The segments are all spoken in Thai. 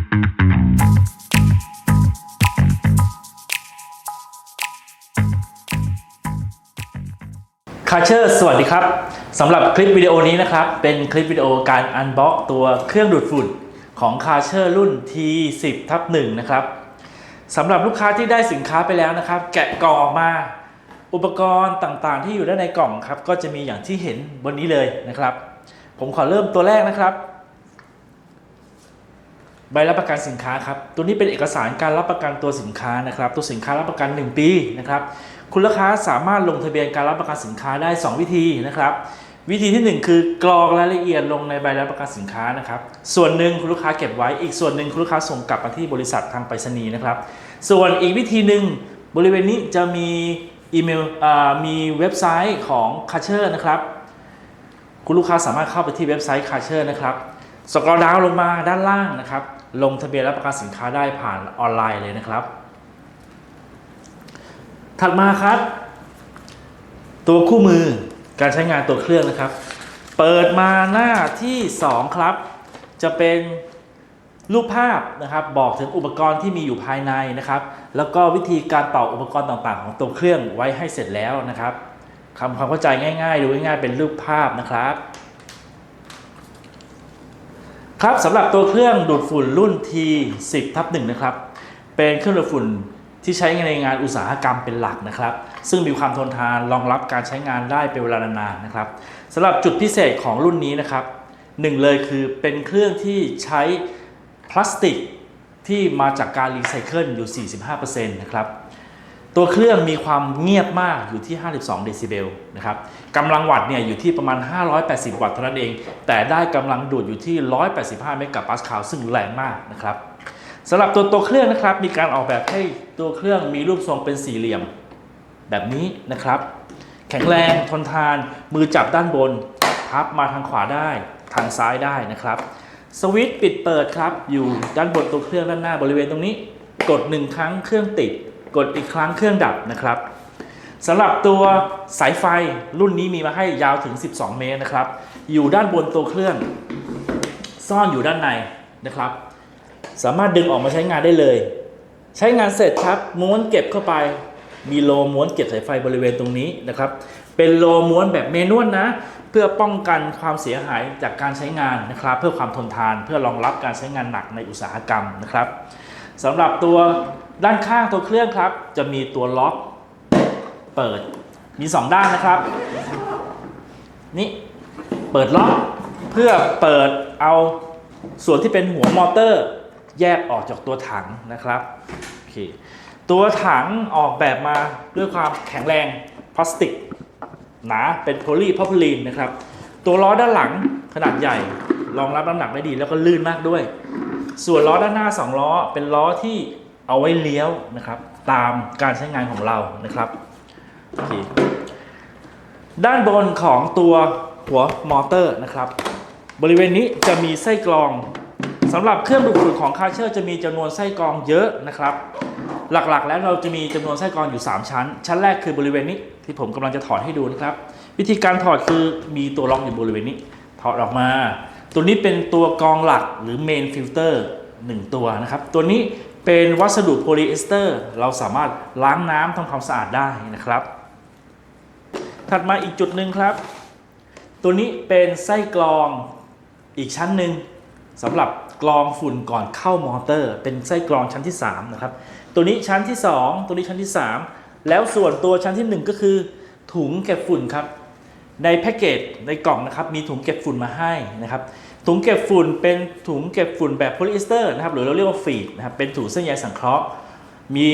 คาเชอร์สวัสดีครับสำหรับคลิปวิดีโอนี้นะครับ เป็นคลิปวิดีโอการอันบ็อกตัวเครื่องดูดฝุ่นของคาเชอร์รุ่น T10 ทับ1นะครับสำหรับลูกค้าที่ได้สินค้าไปแล้วนะครับ แกะกล่องออกมา อุปกรณ์ต่างๆ ที่อยู่ด้านในกล่องครับ ก็จะมีอย่างที่เห็นบนนี้เลยนะครับ ผมขอเริ่มตัวแรกนะครับ ใบรับประกันสินค้าครับ ตัวนี้เป็นเอกสารการรับประกันตัวสินค้านะครับ ตัวสินค้ารับประกัน 1 ปีนะครับ คุณลูกค้าสามารถลงทะเบียนการรับประกันสินค้าได้ 2 วิธีนะครับ วิธีที่ 1 คือกรอกรายละเอียดลงในใบรับประกันสินค้านะครับ ส่วนหนึ่งคุณลูกค้าเก็บไว้ อีกส่วนหนึ่งคุณลูกค้าส่งกลับมาที่บริษัททางไปรษณีย์นะครับ ส่วนอีกวิธีหนึ่งบริเวณนี้จะมีอีเมลมีเว็บไซต์ของคาเชอร์นะครับ คุณลูกค้าสามารถเข้าไปที่เว็บไซต์คาเชอร์นะครับสกรอลดาวลงมาด้านล่างนะครับ ลงทะเบียนรับประกันสินค้าได้ผ่านออนไลน์เลยนะครับ ถัดมาครับ ตัวคู่มือการใช้งานตัวเครื่องนะครับ เปิดมาหน้าที่ 2 ครับ จะเป็นรูปภาพนะครับ บอกถึงอุปกรณ์ที่มีอยู่ภายในนะครับ แล้วก็วิธีการต่ออุปกรณ์ต่างๆ ของตัวเครื่องไว้ให้เสร็จแล้วนะครับทำความเข้าใจง่าย ๆ ดูง่ายๆเป็นรูปภาพนะครับ ครับสำหรับตัวเครื่องดูดฝุ่นรุ่น T10 ทับ1นะครับ เป็นเครื่องดูดฝุ่นที่ใช้ในงานอุตสาหกรรมเป็นหลักนะครับ ซึ่งมีความทนทานรองรับการใช้งานได้เป็นเวลานานๆนะครับสำหรับจุดพิเศษของรุ่นนี้นะครับหนึ่งเลยคือเป็นเครื่องที่ใช้พลาสติกที่มาจากการรีไซเคิลอยู่ 45%นะครับ ตัวเครื่องมีความเงียบมากอยู่ที่ 52 เดซิเบลนะครับกำลังวัตต์เนี่ยอยู่ที่ประมาณ 580 วัตต์เท่านั้นเอง แต่ได้กำลังดูดอยู่ที่ 185 เมกะปาสคาลซึ่งแรงมากนะครับสำหรับตัวตัวเครื่องนะครับ มีการออกแบบให้ตัวเครื่องมีรูปทรงเป็นสี่เหลี่ยม แบบนี้นะครับ แข็งแรงทนทาน มือจับด้านบน พับมาทางขวาได้ทางซ้ายได้นะครับ สวิตช์ปิดเปิดครับ อยู่ด้านบนตัวเครื่องด้านหน้าบริเวณตรงนี้ กดหนึ่งครั้งเครื่องติด กดอีกครั้งเครื่องดับนะครับสำหรับตัวสายไฟรุ่นนี้มีมาให้ยาวถึง 12 เมตรนะครับ อยู่ด้านบนตัวเครื่อง ซ่อนอยู่ด้านในนะครับ สามารถดึงออกมาใช้งานได้เลย ใช้งานเสร็จครับ ม้วนเก็บเข้าไป มีโลม้วนเก็บสายไฟบริเวณตรงนี้นะครับ เป็นโลม้วนแบบเมนวลนะ เพื่อป้องกันความเสียหายจากการใช้งานนะครับ เพื่อความทนทานเพื่อรองรับการใช้งานหนักในอุตสาหกรรมนะครับสำหรับตัว ด้านข้างตัวเครื่องครับ จะมีตัวล็อกเปิดมี 2 ด้านนะครับ นี่เปิดล็อกเพื่อเปิดเอาส่วนที่เป็นหัวมอเตอร์ แยกออกจากตัวถังนะครับโอเคตัวถังออกแบบมาด้วยความแข็งแรงพลาสติกหนาเป็นโพลีพอพลีนนะครับ ตัวล้อด้านหลังขนาดใหญ่ รองรับน้ำหนักได้ดีแล้วก็ลื่นมากด้วย ส่วนล้อด้านหน้า 2 ล้อเป็นล้อที่ เอาไว้เลี้ยวนะครับ ตามการใช้งานของเรานะครับโอเคด้านบนของตัวหัวมอเตอร์นะครับ บริเวณนี้จะมีไส้กรองสำหรับเครื่องดูดฝุ่นของคาเชอร์จะมีจำนวนไส้กรองเยอะนะครับ หลักๆ แล้วเราจะมีจำนวนไส้กรองอยู่ 3 ชั้น ชั้นแรกคือบริเวณนี้ที่ผมกำลังจะถอดให้ดูนะครับ วิธีการถอดคือมีตัวล็อกอยู่บริเวณนี้ ถอดออกมา ตัวนี้เป็นตัวกรองหลักหรือเมนฟิลเตอร์1ตัวนะครับ ตัวนี้ เป็นวัสดุโพลีเอสเตอร์ เราสามารถล้างน้ำทำความสะอาดได้นะครับ ถัดมาอีกจุดหนึ่งครับ ตัวนี้เป็นไส้กรองอีกชั้นหนึ่งสำหรับกรองฝุ่นก่อนเข้ามอเตอร์ เป็นไส้กรองชั้นที่3นะครับตัวนี้ชั้นที่ 2 ตัวนี้ชั้นที่ 3 แล้วส่วนตัวชั้นที่ 1 ก็คือ ถุงเก็บฝุ่นครับในแพ็กเกจในกล่องนะครับมีถุงเก็บฝุ่นมาให้นะครับ ถุงเก็บฝุ่นเป็นถุงเก็บฝุ่นแบบโพลีเอสเตอร์นะครับหรือเราเรียกว่าฟีดนะครับเป็นถุงเส้นใยสังเคราะห์ มี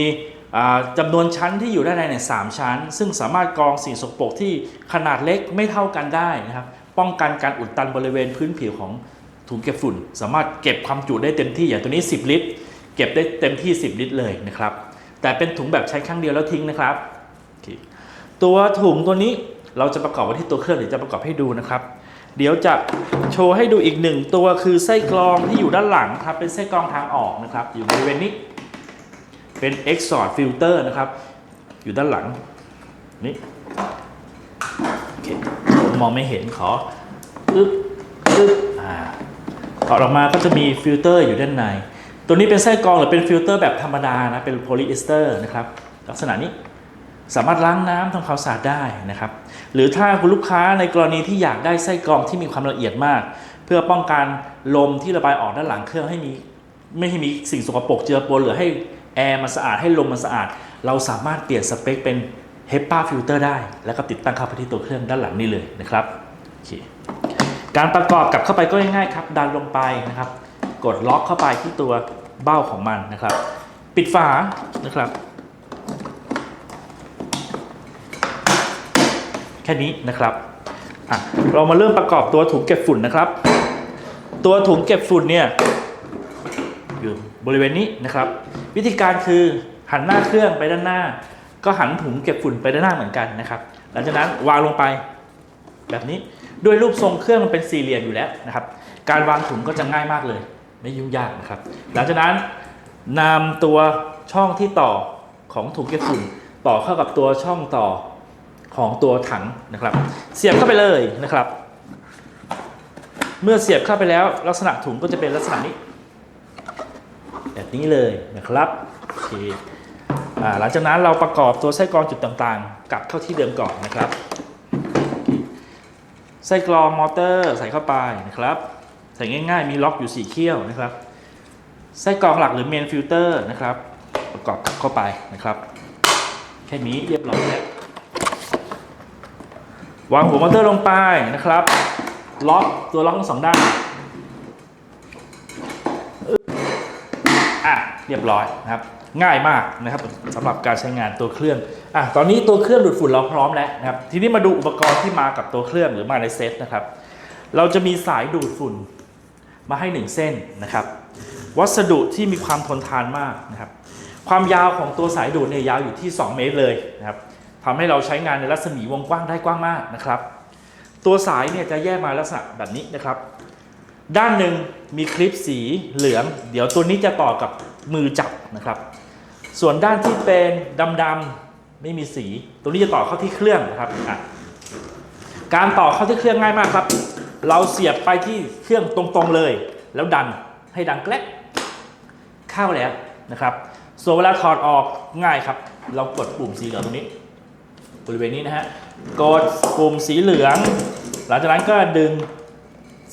อ่าจำนวนชั้นที่อยู่ด้านในเนี่ยสามชั้น ซึ่งสามารถกรองสิ่งสกปรกที่ขนาดเล็กไม่เท่ากันได้นะครับป้องกันการอุดตันบริเวณพื้นผิวของถุงเก็บฝุ่น สามารถเก็บความจุได้เต็มที่อย่างตัวนี้ 10 ลิตร เก็บได้เต็มที่ 10 ลิตรเลยนะครับแต่เป็นถุงแบบใช้ครั้งเดียวแล้วทิ้งนะครับตัวถุงตัวนี้เราจะประกอบไว้ที่ตัวเครื่องหรือจะประกอบให้ดูนะครับ เดี๋ยวจะโชว์ให้ดูอีกหนึ่งตัวคือไส้กรองที่อยู่ด้านหลังครับ เป็นไส้กรองทางออกนะครับ อยู่บริเวณนี้ เป็น exhaust filter นะครับ อยู่ด้านหลัง นี่โอเคมมองไม่เห็นขออึ๊บอึ๊บอ่าถอดออกมาก็จะมีฟิลเตอร์อยู่ด้านใน ตัวนี้เป็นไส้กรองหรือเป็นฟิลเตอร์แบบธรรมดานะ เป็นโพลีเอสเตอร์นะครับ ลักษณะนี้ สามารถล้างน้ำทำความสะอาดได้นะครับ หรือถ้าคุณลูกค้าในกรณีที่อยากได้ไส้กรองที่มีความละเอียดมาก เพื่อป้องกันลมที่ระบายออกด้านหลังเครื่องให้มีไม่ให้มีสิ่งสกปรกเจือปนหรือให้แอร์มันสะอาดให้ลมมันสะอาด เราสามารถเปลี่ยนสเปคเป็น HEPA filter ได้ แล้วก็ติดตั้งเข้าไปที่ตัวเครื่องด้านหลังนี่เลยนะครับโอเคการประกอบกลับเข้าไปก็ง่ายๆครับ ดันลงไปนะครับ กดล็อกเข้าไปที่ตัวเบ้าของมันนะครับ ปิดฝานะครับ แค่นี้นะครับเรามาเริ่มประกอบตัวถุงเก็บฝุ่นนะครับ ตัวถุงเก็บฝุ่นเนี่ยอยู่บริเวณนี้นะครับ วิธีการคือหันหน้าเครื่องไปด้านหน้า ก็หันถุงเก็บฝุ่นไปด้านหน้าเหมือนกันนะครับ หลังจากนั้นวางลงไปแบบนี้ด้วยรูปทรงเครื่องมันเป็นสี่เหลี่ยมอยู่แล้วนะครับ การวางถุงก็จะง่ายมากเลย ไม่ยุ่งยากนะครับ หลังจากนั้นนำตัวช่องที่ต่อของถุงเก็บฝุ่นต่อเข้ากับตัวช่องต่อ ของตัวถังนะครับ เสียบเข้าไปเลยนะครับ เมื่อเสียบเข้าไปแล้ว ลักษณะถุงก็จะเป็นลักษณะนี้ แบบนี้เลยนะครับโอเคหลังจากนั้นเราประกอบตัวไส้กรองจุดต่างๆ กลับเข้าที่เดิมก่อนนะครับไส้กรองมอเตอร์ใส่เข้าไปนะครับใส่ง่ายๆ มีล็อกอยู่ 4 เขี้ยวนะครับ ไส้กรองหลักหรือเมนฟิลเตอร์นะครับ ประกอบเข้าไปนะครับ แค่นี้เรียบร้อยแล้ว วางหัวมอเตอร์ลงไปนะครับ ล็อกตัวล็อกทั้งสองด้านอะเรียบร้อยนะครับ ง่ายมากนะครับสำหรับการใช้งานตัวเครื่องอะตอนนี้ตัวเครื่องดูดฝุ่นเราพร้อมแล้วนะครับ ทีนี้มาดูอุปกรณ์ที่มากับตัวเครื่องหรือมาในเซตนะครับ เราจะมีสายดูดฝุ่นมาให้หนึ่งเส้นนะครับ วัสดุที่มีความทนทานมากนะครับ ความยาวของตัวสายดูดเนี่ยยาวอยู่ที่ 2 เมตรเลยนะครับ ทำให้เราใช้งานในรัศมีวงกว้างได้กว้างมากนะครับ ตัวสายเนี่ยจะแยกมาลักษณะแบบนี้นะครับ ด้านหนึ่งมีคลิปสีเหลือง เดี๋ยวตัวนี้จะต่อกับมือจับนะครับ ส่วนด้านที่เป็นดำๆไม่มีสี ตัวนี้จะต่อเข้าที่เครื่องนะครับการต่อเข้าที่เครื่องง่ายมากครับ เราเสียบไปที่เครื่องตรงๆเลย แล้วดันให้ดังแกลกเข้าแล้วนะครับ ส่วนเวลาถอดออกง่ายครับ เรากดปุ่มสีเหลืองตรงนี้ บริเวณนี้นะฮะกดปุ่มสีเหลือง หลังจากนั้นก็ดึง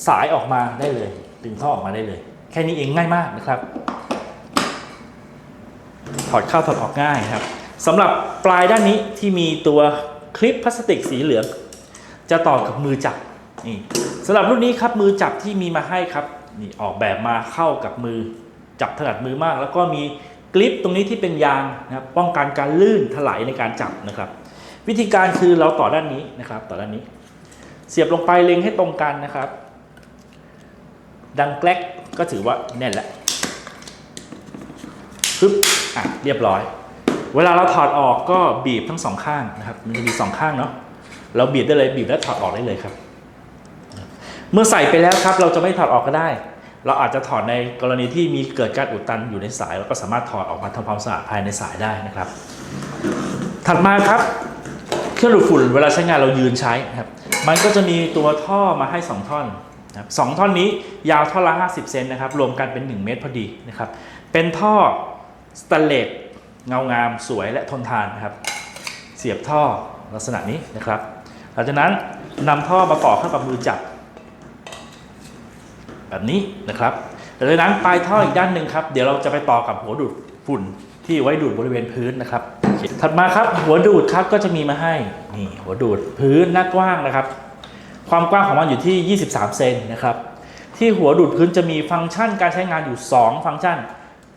สายออกมาได้เลย ดึงท่อออกมาได้เลย แค่นี้เองง่ายมากนะครับ ถอดเข้าถอดออกง่ายครับสำหรับปลายด้านนี้ที่มีตัวคลิปพลาสติกสีเหลือง จะต่อกับมือจับนี่สำหรับรุ่นนี้ครับมือจับที่มีมาให้ครับนี่ออกแบบมาเข้ากับมือจับถนัดมือมาก แล้วก็มีกลิปตรงนี้ที่เป็นยางนะครับป้องกันการลื่นถลายในการจับนะครับ วิธีการคือเราต่อด้านนี้นะครับ ต่อด้านนี้ เสียบลงไปเล็งให้ตรงกันนะครับ ดังแกลกก็ถือว่าแน่นแล้วปึ๊บอะเรียบร้อย เวลาเราถอดออกก็บีบทั้งสองข้างนะครับ มันจะมีสองข้างเนาะเราบีบได้เลยบีบแล้วถอดออกได้เลยครับ เมื่อใส่ไปแล้วครับ เราจะไม่ถอดออกก็ได้ เราอาจจะถอดในกรณีที่มีเกิดการอุดตันอยู่ในสาย เราก็สามารถถอดออกมาทำความสะอาดภายในสายได้นะครับ ถัดมาครับ เครื่องดูดฝุ่นเวลาใช้งานเรายืนใช้นะครับ มันก็จะมีตัวท่อมาให้ 2 ท่อนนะครับสองท่อนนี้ยาวท่อนละ 50 เซนนะครับ รวมกันเป็น 1 เมตรพอดีนะครับ เป็นท่อสแตนเลสเงางามสวยและทนทานนะครับ เสียบท่อลักษณะนี้นะครับ หลังจากนั้นนำท่อมาต่อเข้ากับมือจับ แบบนี้นะครับหลังจากนั้นปลายท่ออีกด้านหนึ่งครับ เดี๋ยวเราจะไปต่อกับหัวดูดฝุ่นที่ไว้ดูดบริเวณพื้นนะครับ ถัดมาครับหัวดูดครับก็จะมีมาให้นี่หัวดูดพื้นหน้ากว้างนะครับ ความกว้างของมันอยู่ที่ 23 เซนนะครับที่หัวดูดพื้นจะมีฟังก์ชันการใช้งานอยู่ 2 ฟังก์ชัน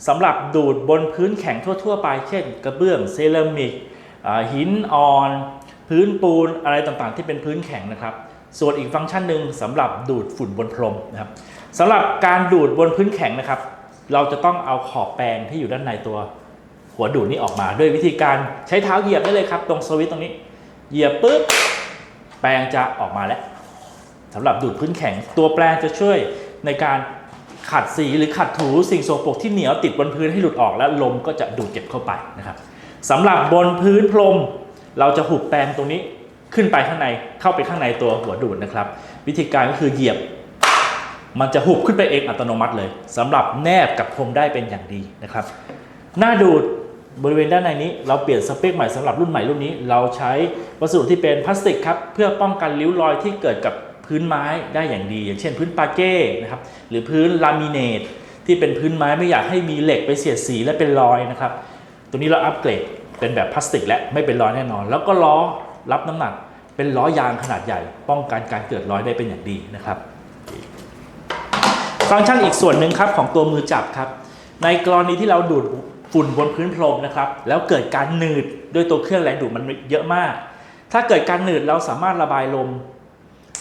สำหรับดูดบนพื้นแข็งทั่ว ๆ ไป เช่น กระเบื้องเซรามิกหินอ่อน พื้นปูนอะไรต่างๆ ที่เป็นพื้นแข็งนะครับ ส่วนอีกฟังก์ชันหนึ่งสำหรับดูดฝุ่นบนพรมนะครับสำหรับการดูดบนพื้นแข็งนะครับ เราจะต้องเอาขอบแปรงที่อยู่ด้านในตัว หัวดูดนี้ออกมาด้วยวิธีการใช้เท้าเหยียบได้เลยครับ ตรงสวิตช์ตรงนี้ เหยียบปุ๊บแปรงจะออกมาแล้วสำหรับดูดพื้นแข็งตัวแปรงจะช่วยในการขัดสีหรือขัดถูสิ่งโสโครกที่เหนียวติดบนพื้นให้หลุดออกและลมก็จะดูดเก็บเข้าไปนะครับสำหรับบนพื้นพรม เราจะหุบแปรงตรงนี้ขึ้นไปข้างในเข้าไปข้างในตัวหัวดูดนะครับ วิธีการก็คือเหยียบ มันจะหุบขึ้นไปเองอัตโนมัติเลยสำหรับแนบกับพรมได้เป็นอย่างดีนะครับ หน้าดูด บริเวณด้านในนี้เราเปลี่ยนสเปคใหม่สำหรับรุ่นใหม่รุ่นนี้ เราใช้วัสดุที่เป็นพลาสติกครับเพื่อป้องกันริ้วรอยที่เกิดกับพื้นไม้ได้อย่างดี อย่างเช่น พื้นปาเก้นะครับหรือพื้นลามิเนตที่เป็นพื้นไม้ไม่อยากให้มีเหล็กไปเสียดสีและเป็นรอยนะครับตัวนี้เราอัปเกรดเป็นแบบพลาสติกและไม่เป็นรอยแน่นอน แล้วก็ล้อรับน้ำหนัก เป็นล้อยางขนาดใหญ่ ป้องกันการเกิดรอยได้เป็นอย่างดีนะครับ ฟังก์ชันอีกส่วนหนึ่งครับของตัวมือจับครับ ในกรณีที่เราดูด ฝุ่นบนพื้นพรมนะครับ แล้วเกิดการหนืดด้วยตัวเครื่องแรงดูดมันเยอะมาก ถ้าเกิดการหนืดเราสามารถระบายลม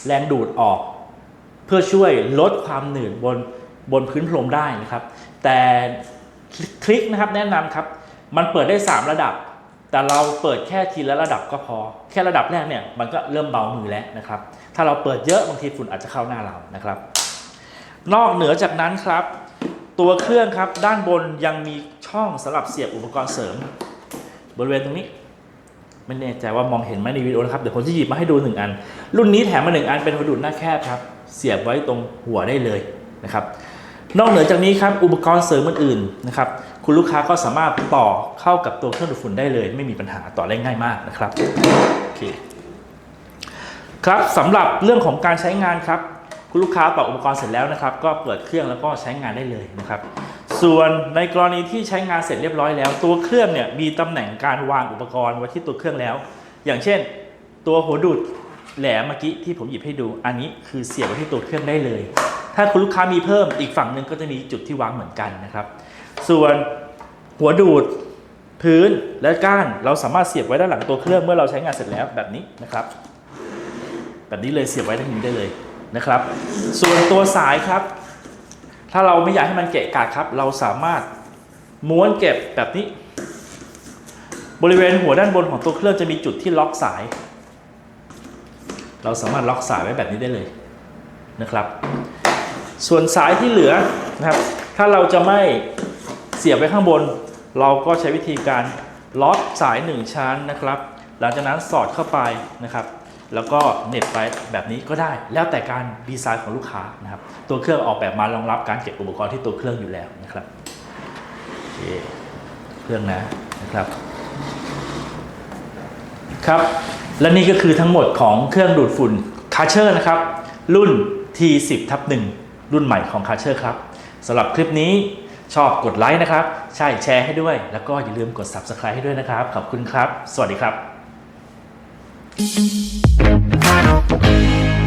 แรงดูดออก เพื่อช่วยลดความหนืดบนบนพื้นพรมได้นะครับ แต่คลิกนะครับแนะนำครับ มันเปิดได้ 3 ระดับ แต่เราเปิดแค่ทีละระดับก็พอ แค่ระดับแรกเนี่ยมันก็เริ่มเบามือแล้วนะครับ ถ้าเราเปิดเยอะบางทีฝุ่นอาจจะเข้าหน้าเรานะครับ นอกเหนือจากนั้นครับ ตัวเครื่องครับด้านบนยังมี ช่องสำหรับเสียบอุปกรณ์เสริม บริเวณตรงนี้ไม่แน่ใจว่ามองเห็นไหมในวิดีโอนะครับเดี๋ยวผมจะหยิบมาให้ดูหนึ่งอัน รุ่นนี้แถมมาหนึ่งอันเป็นหัวดูดหน้าแคบครับ เสียบไว้ตรงหัวได้เลยนะครับ นอกเหนือจากนี้ครับอุปกรณ์เสริมอื่นๆนะครับคุณลูกค้าก็สามารถต่อเข้ากับตัวเครื่องดูดฝุ่นได้เลย ไม่มีปัญหาต่อได้ง่ายมากนะครับโอเคครับสำหรับเรื่องของการใช้งานครับคุณลูกค้าต่ออุปกรณ์เสร็จแล้วนะครับ ก็เปิดเครื่องแล้วก็ใช้งานได้เลยนะครับ ส่วนในกรณีที่ใช้งานเสร็จเรียบร้อยแล้ว ตัวเครื่องเนี่ยมีตำแหน่งการวางอุปกรณ์ไว้ที่ตัวเครื่องแล้ว อย่างเช่น ตัวหัวดูดแหลมเมื่อกี้ที่ผมหยิบให้ดู อันนี้คือเสียบไว้ที่ตัวเครื่องได้เลย ถ้าคุณลูกค้ามีเพิ่มอีกฝั่งหนึ่งก็จะมีจุดที่วางเหมือนกันนะครับ ส่วนหัวดูดพื้นและก้านเราสามารถเสียบไว้ด้านหลังตัวเครื่องเมื่อเราใช้งานเสร็จแล้วแบบนี้นะครับ แบบนี้เลยเสียบไว้ทั้งนี้ได้เลยนะครับ ส่วนตัวสายครับ ถ้าเราไม่อยากให้มันเกะกะครับ เราสามารถม้วนเก็บแบบนี้ บริเวณหัวด้านบนของตัวเครื่องจะมีจุดที่ล็อกสาย เราสามารถล็อกสายไว้แบบนี้ได้เลยนะครับ ส่วนสายที่เหลือนะครับ ถ้าเราจะไม่เสียบไว้ข้างบน เราก็ใช้วิธีการล็อกสายหนึ่งชั้นนะครับ หลังจากนั้นสอดเข้าไปนะครับ แล้วก็เน็บไปแบบนี้ก็ได้ แล้วแต่การดีไซน์ของลูกค้านะครับ ตัวเครื่องออกแบบมารองรับการเก็บอุปกรณ์ที่ตัวเครื่องอยู่แล้วนะครับเคเครื่องนะนะครับ ครับ และนี่ก็คือทั้งหมดของเครื่องดูดฝุ่นคาเชอร์นะครับ รุ่น T10 ทับ1รุ่นใหม่ของคาเชอร์ครับสำหรับคลิปนี้ชอบกดไลค์นะครับ ใช่แชร์ให้ด้วย แล้วก็อย่าลืมกด Subscribe ให้ด้วยนะครับ ขอบคุณครับ สวัสดีครับ Thank you.